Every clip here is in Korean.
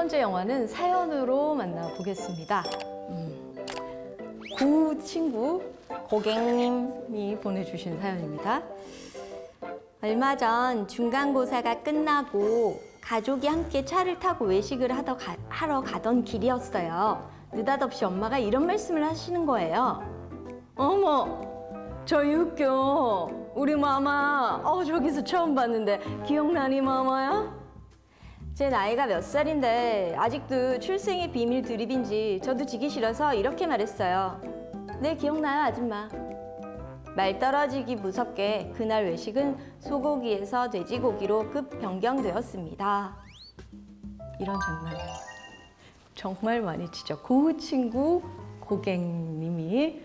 번째 영화는 사연으로 만나보겠습니다. 음, 구 친구 고객님이 보내주신 사연입니다. 얼마 전 중간고사가 끝나고 가족이 함께 차를 타고 외식을 하러, 가, 하러 가던 길이었어요. 느닷없이 엄마가 이런 말씀을 하시는 거예요. 어머, 저희 웃겨. 우리 마마, 어, 저기서 처음 봤는데 기억나니 마마야? 제 나이가 몇 살인데 아직도 출생의 비밀 드립인지 저도 지기 싫어서 이렇게 말했어요. 네, 기억나요, 아줌마. 말 떨어지기 무섭게 그날 외식은 소고기에서 돼지고기로 급 변경되었습니다. 이런 장면 정말 많이 치죠. 고 친구 고객님이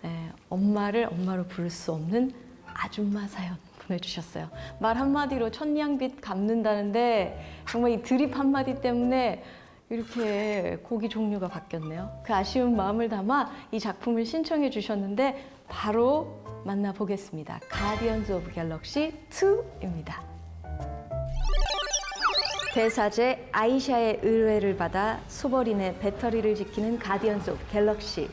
네, 엄마를 엄마로 부를 수 없는 아줌마 사연 보내주셨어요. 말 한마디로 천냥빚 갚는다는데 정말 이 드립 한마디 때문에 이렇게 고기 종류가 바뀌었네요. 그 아쉬운 마음을 담아 이 작품을 신청해 주셨는데 바로 만나보겠습니다. 가디언즈 오브 갤럭시 2입니다. 대사제 아이샤의 의뢰를 받아 소버린의 배터리를 지키는 가디언즈 오브 갤럭시.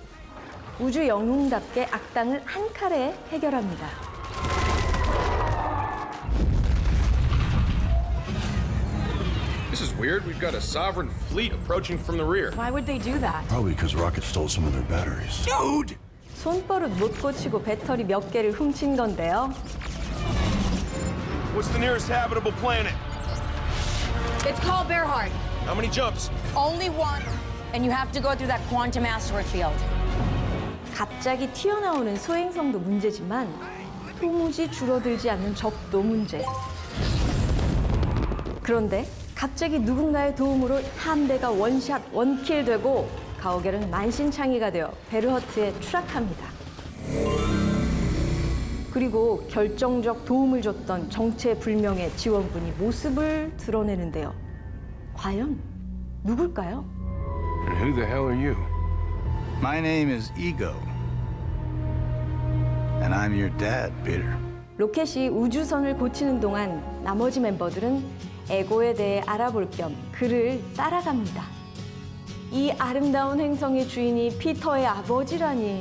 우주 영웅답게 악당을 한 칼에 해결합니다. Weird. We've got a sovereign fleet approaching from the rear. Why would they do that? Probably because Rocket stole some of their batteries. Dude! 손버릇 못 고치고 배터리 몇 개를 훔친 건데요. What's the nearest habitable planet? It's called Bearheart. How many jumps? Only one. And you have to go through that quantum asteroid field. 갑자기 튀어나오는 소행성도 문제지만 도무지 줄어들지 않는 적도 문제. 그런데 갑자기 누군가의 도움으로 함대가 원샷 원킬 되고 가오갤은 만신창이가 되어 베르허트에 추락합니다. 그리고 결정적 도움을 줬던 정체불명의 지원군이 모습을 드러내는데요. 과연 누굴까요? And who the hell are you? My name is Ego. And I'm your dad, Peter. 로켓이 우주선을 고치는 동안 나머지 멤버들은 에고에 대해 알아볼 겸 그를 따라갑니다. 이 아름다운 행성의 주인이 피터의 아버지라니.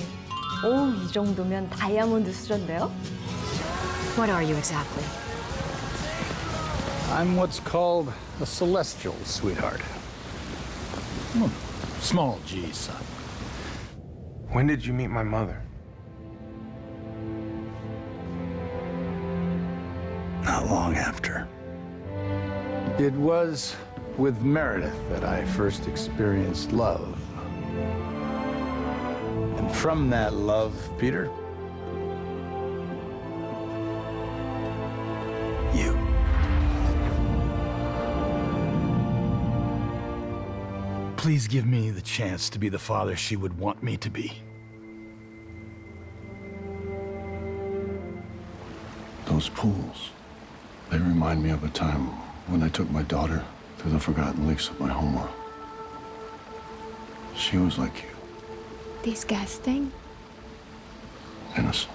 오, 이 정도면 다이아몬드 수준인데요? What are you exactly? I'm what's called a celestial, sweetheart. Hmm, Small G, son. When did you meet my mother? Not long after. It was with Meredith that I first experienced love. And from that love, Peter, You. Please give me the chance to be the father she would want me to be. Those pools, they remind me of a time when I took my daughter through the forgotten lakes of my homeworld. She was like you, These guys sting. innocent.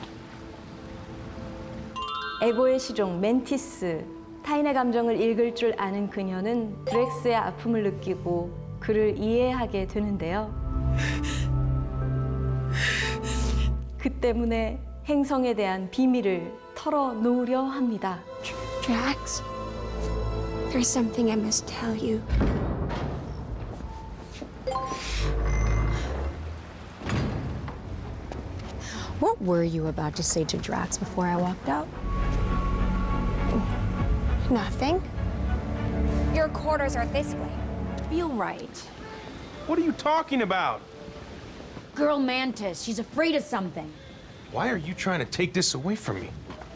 에고의 시종 멘티스. 타인의 감정을 읽을 줄 아는 그녀는 드렉스의 아픔을 느끼고 그를 이해하게 되는데요. 그 때문에 행성에 대한 비밀을 털어놓으려 합니다. Drax, there's something I must tell you. What were you about to say to Drax before I walked out? Nothing. Your quarters are this way. Feel right. What are you talking about? Girl Mantis, she's afraid of something. Why are you trying to take this away from me?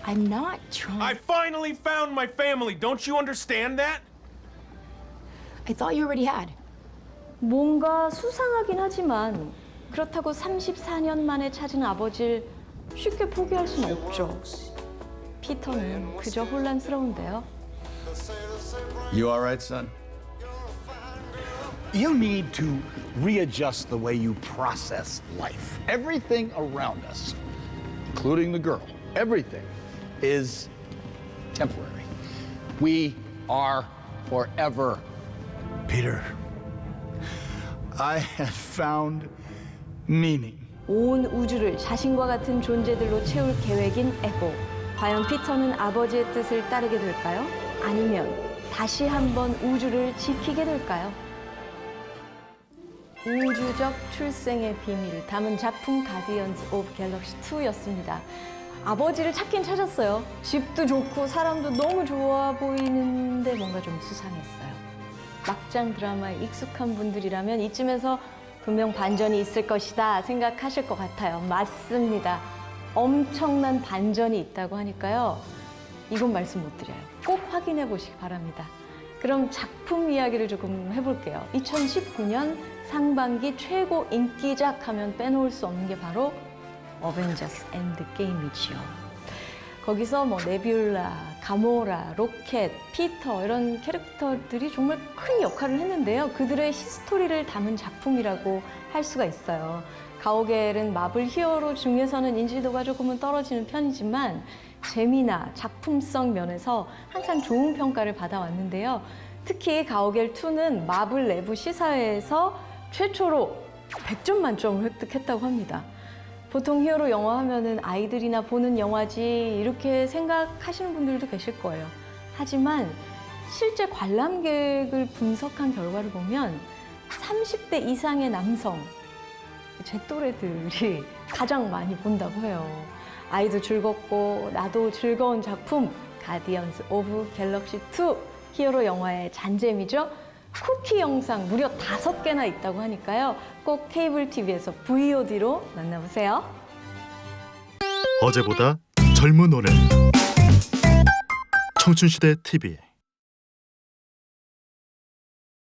I'm not trying. I finally found my family. Don't you understand that? I thought you already had. 뭔가 수상하긴 하지만 그렇다고 34년 만에 찾은 아버지를 쉽게 포기할 수는 없죠. 피터는 그저 혼란스러운데요. You all right, son? you need to readjust the way you process life. Everything around us, including the girl, everything is temporary. We are forever Peter, I have found meaning. 온 우주를 자신과 같은 존재들로 채울 계획인 에고. 과연 피터는 아버지의 뜻을 따르게 될까요? 아니면 다시 한번 우주를 지키게 될까요? 우주적 출생의 비밀을 담은 작품 가디언즈 오브 갤럭시 2였습니다. 아버지를 찾긴 찾았어요. 집도 좋고 사람도 너무 좋아 보이는데 뭔가 좀 수상했어요. 막장 드라마에 익숙한 분들이라면 이쯤에서 분명 반전이 있을 것이다 생각하실 것 같아요. 맞습니다. 엄청난 반전이 있다고 하니까요. 이건 말씀 못 드려요. 꼭 확인해 보시기 바랍니다. 그럼 작품 이야기를 조금 해볼게요. 2019년 상반기 최고 인기작 하면 빼놓을 수 없는 게 바로 어벤져스 엔드 게임이지요. 거기서 뭐 네뷸라, 가모라, 로켓, 피터 이런 캐릭터들이 정말 큰 역할을 했는데요. 그들의 히스토리를 담은 작품이라고 할 수가 있어요. 가오갤은 마블 히어로 중에서는 인지도가 조금은 떨어지는 편이지만 재미나 작품성 면에서 항상 좋은 평가를 받아왔는데요. 특히 가오갤 2는 마블 내부 시사회에서 최초로 100점 만점을 획득했다고 합니다. 보통 히어로 영화 하면은 아이들이나 보는 영화지 이렇게 생각하시는 분들도 계실 거예요. 하지만 실제 관람객을 분석한 결과를 보면 30대 이상의 남성, 제 또래들이 가장 많이 본다고 해요. 아이도 즐겁고 나도 즐거운 작품 가디언즈 오브 갤럭시 2 히어로 영화의 잔재미죠. 쿠키 영상 무려 다섯 개나 있다고 하니까요. 꼭 케이블 TV에서 VOD로 만나보세요. 어제보다 젊은 오늘 청춘시대 TV